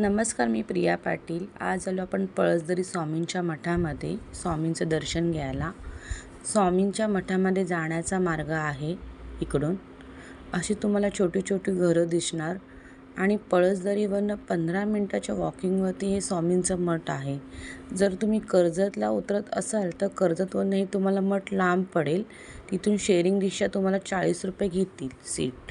नमस्कार मी प्रिया पाटील. आज आलो आपण पळसदरी स्वामींच्या मठामध्ये स्वामींचं दर्शन घ्यायला. स्वामींच्या मठामध्ये जाण्याचा मार्ग आहे इकडून. अशी तुम्हाला छोटी छोटी घरं दिसणार आणि पळसदरीवरनं पंधरा मिनटाच्या वॉकिंगवरती हे स्वामींचं मठ आहे. जर तुम्ही कर्जतला उतरत असाल तर कर्जतवरूनही तुम्हाला मठ लांब पडेल. तिथून शेअरिंग रिक्षा तुम्हाला चाळीस रुपये घेतील सीट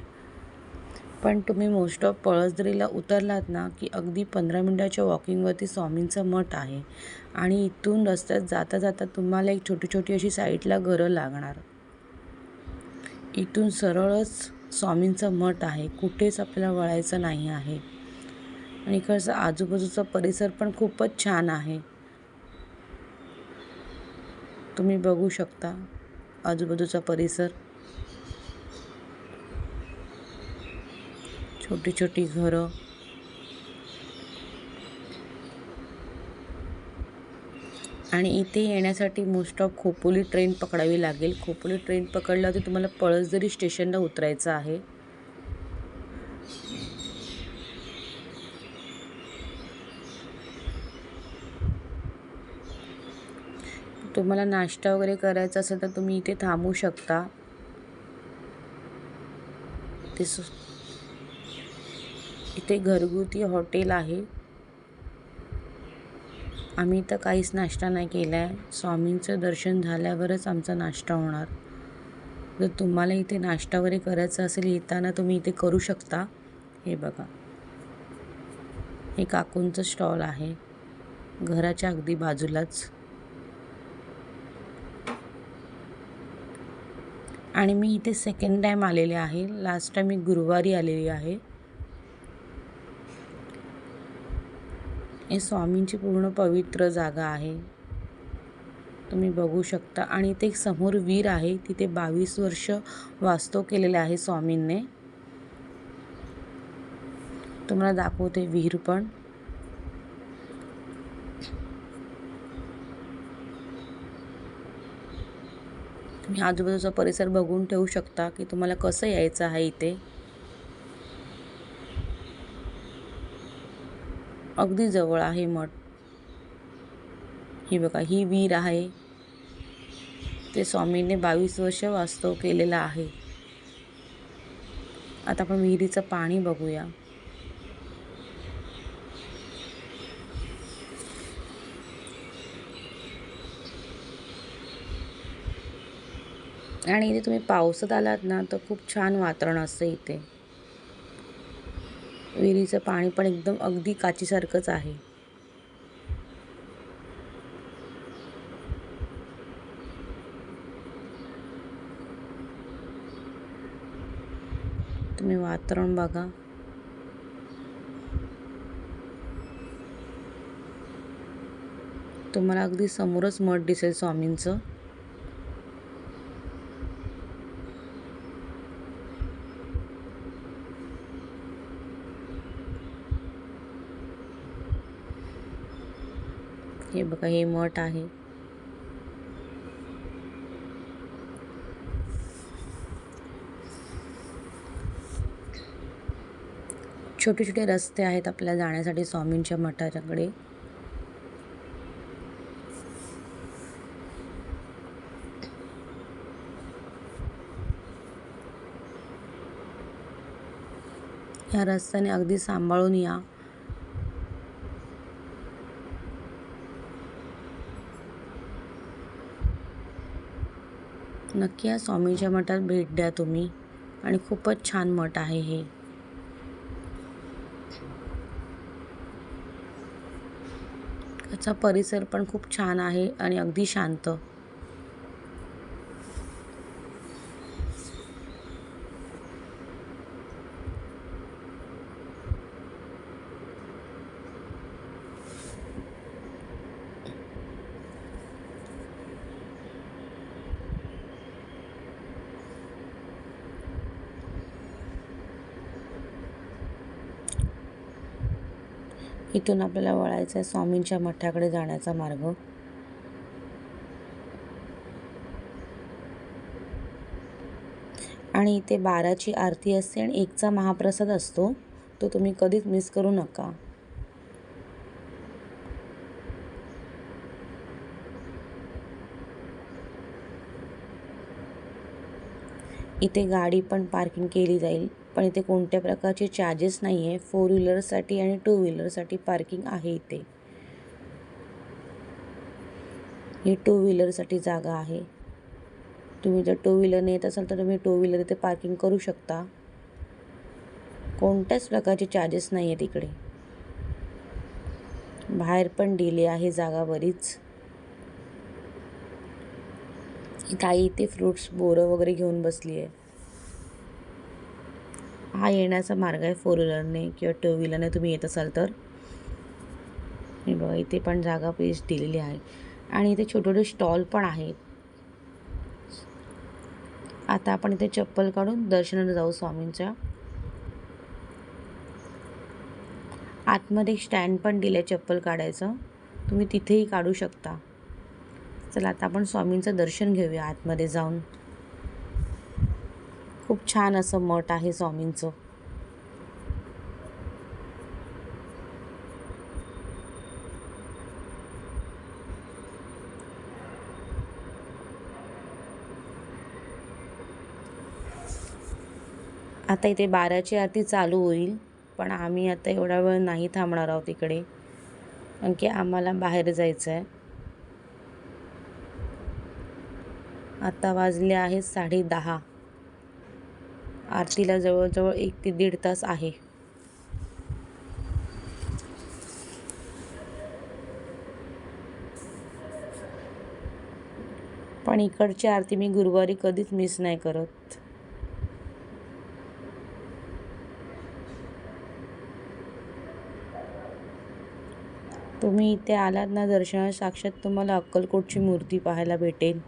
पण तुम्ही मोस्ट ऑफ पळसदरीला उतरलात ना की अगदी पंधरा मिनटाच्या वॉकिंगवरती स्वामींचं मठ आहे. आणि इथून रस्त्यात जाता जाता तुम्हाला एक छोटी छोटी अशी साईडला घरं लागणार. इथून सरळच स्वामींचं मठ आहे कुठेच आपल्याला वळायचं नाही आहे. आणि इकडचा आजूबाजूचा परिसर पण खूपच छान आहे. तुम्ही बघू शकता आजूबाजूचा परिसर. छोटी छोटी घरं. आणि इथे येण्यासाठी मोस्ट ऑफ खोपोली ट्रेन पकडावी लागेल. खोपोली ट्रेन पकडल्यावरती तुम्हाला पळसदरी स्टेशनला उतरायचं आहे. तुम्हाला नाश्ता वगैरे करायचा असेल तर तुम्ही इथे थांबू शकता. ते सु- इथे घरगुती हॉटेल आहे. आम्ही तर काहीच नाश्ता नाही केला आहे स्वामींचं दर्शन झाल्यावरच आमचा नाश्ता होणार. जर तुम्हाला इथे नाश्ता वगैरे करायचा असेल येताना तुम्ही इथे करू शकता. हे बघा. हे काकूंचं स्टॉल आहे. घराच्या अगदी बाजूलाच. आणि मी इथे सेकंड टाईम आलेले आहे. लास्ट टाईम मी गुरुवारी आलेली आहे. हे स्वामींची पूर्ण पवित्र जागा आहे. तुम्ही बघू शकता. आणि ते समोर वीर आहे. तिथे बावीस वर्ष वास्तव केलेले आहे स्वामींने. तुम्हाला दाखवते विहीर पण. तुम्ही आजूबाजूचा परिसर बघून ठेवू शकता की तुम्हाला कसं यायचं आहे इथे. अगदी जवळ आहे मठ. ही बघा ही विहीर आहे. ते स्वामींनी बावीस वर्ष वास्तव केलेला आहे. आता आपण विहिरीचं पाणी बघूया. आणि इथे तुम्ही पावसात आलात ना तर खूप छान वातावरण असतं इथे. विहिरीचं पाणी पण एकदम अगदी काचीसारखंच आहे. तुम्ही वातावरण बघा. तुम्हाला अगदी समोरच मठ दिसेल स्वामींचं. हे मठ आहे? छोटे छोटे रस्ते आहेत आपल्या जाण्यासाठी स्वामींच्या मठाच्याकडे. ह्या रस्त्याने अगदी सांभाळून या. नक्की या स्वामींच्या मठात भेट द्या तुम्ही. आणि खूपच छान मठ आहे हे. त्याचा परिसर पण खूप छान आहे आणि अगदी शांत. इथून आपल्याला वळायचं आहे स्वामींच्या मठाकडे जाण्याचा मार्ग. आणि इथे बाराची आरती असते आणि एकचा महाप्रसाद असतो तो तुम्ही कधीच मिस करू नका. इथे गाडी पण पार्किंग केली जाईल. पण इथे कोणत्या प्रकारचे चार्जेस नाही आहे फोर व्हीलरसाठी आणि टू व्हीलरसाठी पार्किंग आहे इथे. ही टू व्हीलरसाठी जागा आहे. तुम्ही जर टू व्हीलरने येत असाल तर तुम्ही टू व्हीलर इथे पार्किंग करू शकता. कोणत्याच प्रकारचे चार्जेस नाही आहेत इकडे बाहेर पण दिली आहे जागा बरीच काही इथे फ्रुट्स बोरं वगैरे घेऊन बसली आहे हा येण्याचा मार्ग आहे फोर व्हीलरने किंवा टू व्हीलरने तुम्ही येत असाल तर. हे बघा इथे पण जागा पेज दिलेली आहे. आणि इथे छोटे छोटे स्टॉल पण आहेत. आता आपण इथे चप्पल काढून दर्शनाला जाऊ स्वामींच्या. आतमध्ये एक स्टँड पण दिलं आहे चप्पल काढायचं. तुम्ही तिथेही काढू शकता. चला आता आपण स्वामींचं दर्शन घेऊया आतमध्ये जाऊन. खूप छान असं मठ आहे स्वामींचं. आता इथे बाराची आरती चालू होईल पण आम्ही आता एवढा वेळ नाही थांबणार आहोत इकडे. कारण की आम्हाला बाहेर जायचं आहे आता वाजले आहेत साडे दहा. आरतीला जवळजवळ एक ते दीड तास आहे. पण इकडची आरती मी गुरुवारी कधीच मिस नाही करत. तुम्ही इथे आलात ना दर्शनात साक्षात तुम्हाला अक्कलकोटची मूर्ती पाहायला भेटेल.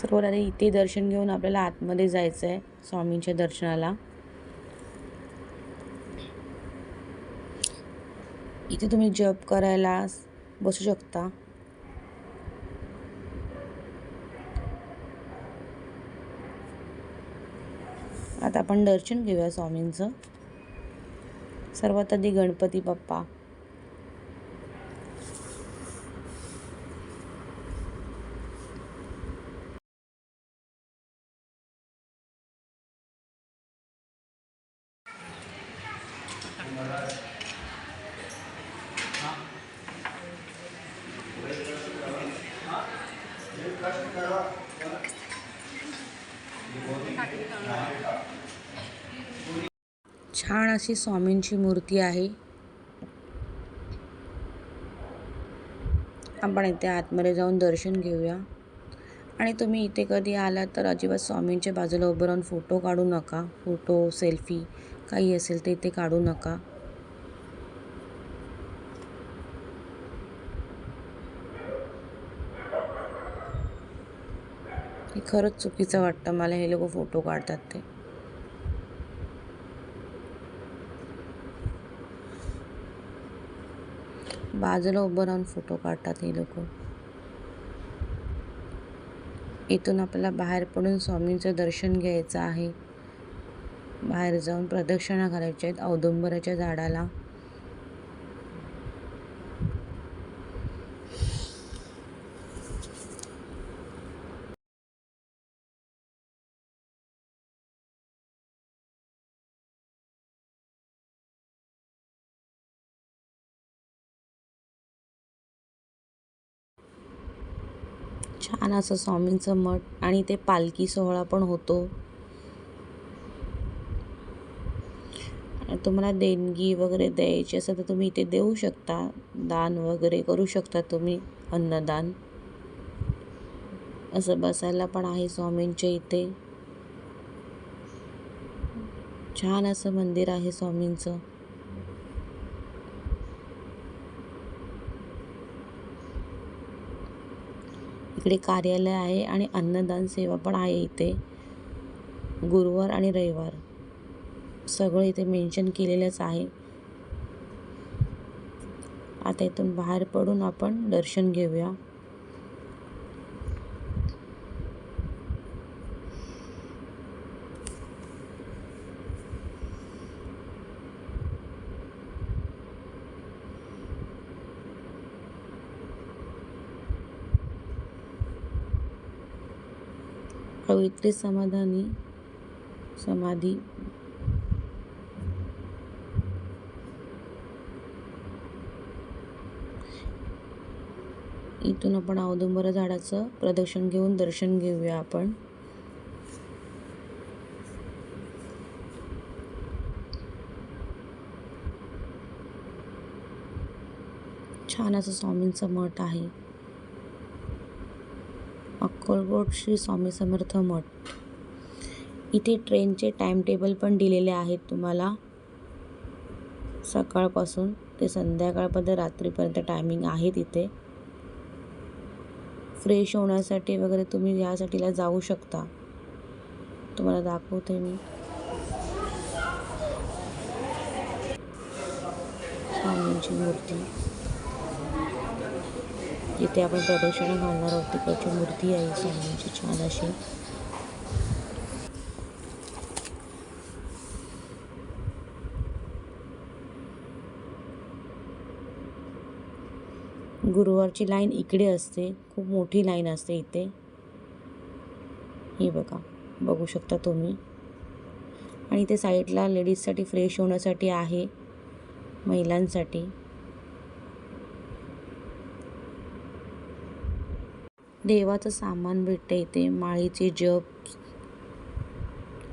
सर्वात आधी इथे दर्शन घेऊन आपल्याला आतमध्ये जायचं आहे स्वामींच्या दर्शनाला. इथे तुम्ही जप करायला बसू शकता. आता आपण दर्शन घेऊया स्वामींचं. सर्वात आधी गणपती बाप्पा. छान अशी स्वामींची मूर्ती आहे. आपण इथे आतमध्ये जाऊन दर्शन घेऊया. आणि तुम्ही इथे कधी आलात तर अजिबात स्वामींच्या बाजूला उभं राहून फोटो काढू नका. फोटो सेल्फी काही असेल ते इथे काढू नका. हे खरंच चुकीचं वाटतं. मला हे लोक फोटो काढतात ते. बाजूला उभं राहून फोटो काढतात हे लोक. इथून आपल्याला बाहेर पडून स्वामींचं दर्शन घ्यायचं आहे. बाहेर जाऊन प्रदक्षिणा घालायच्या आहेत औदुंबराच्या झाडाला. छान असं स्वामींचं मठ आणि ते पालखी सोहळा पण होतो. तुम्हाला देणगी वगैरे द्यायची असेल तर तुम्ही इथे देऊ शकता. दान वगैरे करू शकता तुम्ही अन्नदान. असं बसायला पण आहे स्वामींच्या इथे. छान असं मंदिर आहे स्वामींचं. इकडे कार्यालय आहे आणि अन्नदान सेवा पण आहे इथे. गुरुवार आणि रविवार. सगळं इथे मेन्शन केलेलंच आहे. आता इथून बाहेर पडून आपण दर्शन घेऊया. कवयित्री समाधानी समाधी. इथून आपण औदुंबर झाडाचं प्रदक्षिण घेऊन दर्शन घेऊया आपण. छान असं स्वामींचं मठ आहे. अक्कलकोट श्री स्वामी समर्थ मठ. इथे ट्रेनचे टाईम टेबल पण दिलेले आहेत तुम्हाला. सकाळपासून ते संध्याकाळपर्यंत रात्रीपर्यंत टायमिंग आहे तिथे फ्रेश होण्यासाठी वगैरे तुम्ही यासाठीला जाऊ शकता. तुम्हाला दाखवते मी. स्वामींची मूर्ती. इथे आपण प्रदक्षिणा घालणार आहोत तिकडची मूर्ती आहे स्वामींची छान अशी. गुरुवारची लाईन इकडे असते खूप मोठी लाईन असते इथे. हे बघा बघू शकता तुम्ही. आणि इथे साईडला लेडीजसाठी फ्रेश होण्यासाठी आहे महिलांसाठी. देवाचं सामान भेटतं इथे माळीचे जप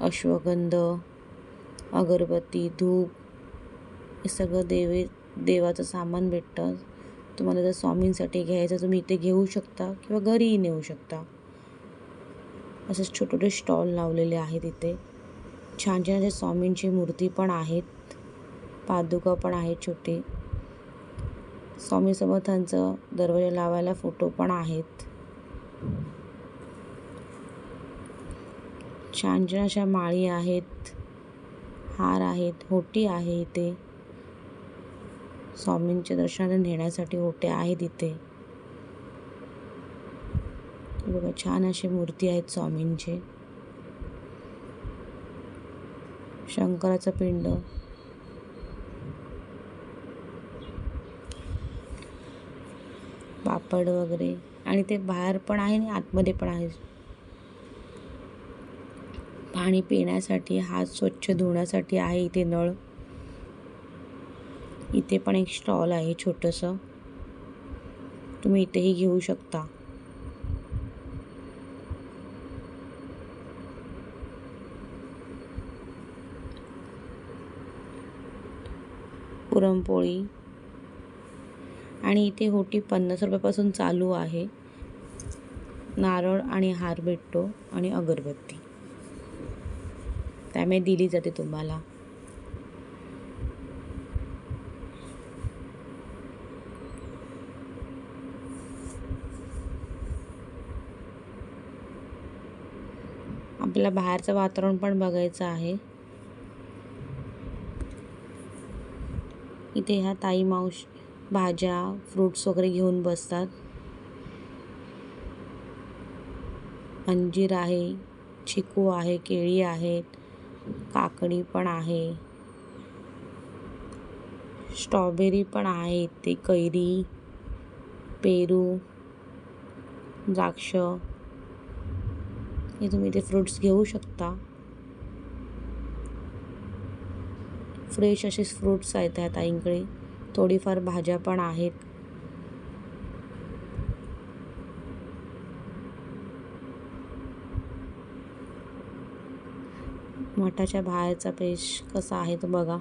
अश्वगंध अगरबत्ती धूप हे सगळं देवे देवाचं सामान भेटतं. तुम्हाला जर स्वामींसाठी घ्यायचं तुम्ही इथे घेऊ शकता किंवा घरीही नेऊ शकता. असेच छोटे छोटे स्टॉल लावलेले आहेत इथे. छान छान असे स्वामींची मूर्ती पण आहेत. पादुका पण आहेत छोटे. स्वामी समर्थांचं दरवाजा लावायला फोटो पण आहेत. छान छान अशा माळी आहेत हार आहेत होटी आहे इथे. स्वामींच्या दर्शनाला नेण्यासाठी होटे आहेत इथे. बघा छान अशी मूर्ती आहेत स्वामींचे. शंकराचं पिंड. कापड वगैरे. आणि ते बाहेर पण आहे आणि आतमध्ये पण आहे. पाणी पिण्यासाठी हात स्वच्छ धुण्यासाठी आहे इथे नळ. इथे पण एक स्टॉल आहे छोटंसं. तुम्ही इथेही घेऊ शकता. पुरणपोळी. आणि इथे होटी पन्नास रुपयापासून चालू आहे. नारळ आणि हार भेटतो आणि अगरबत्ती. त्यामुळे दिली जाते तुम्हाला. आपल्याला बाहेरचं वातावरण पण बघायचं आहे. इथे ह्या ताई मावश भाज्या फ्रूट्स वगैरे घेऊन बसतात. अंजीर आहे चिकू आहे केळी आहेत काकडी पण आहे. स्ट्रॉबेरी पण आहे इथे कैरी पेरू द्राक्ष. हे तुम्ही ते फ्रूट्स घेऊ शकता. फ्रेश असे फ्रूट्स आहेत त्या ताईंकडे. थोडीफार भाज्या पण आहेत. मठाच्या बाहेरचा पेश कसा आहे तो बघा.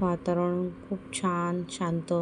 वातावरण खूप छान शांत.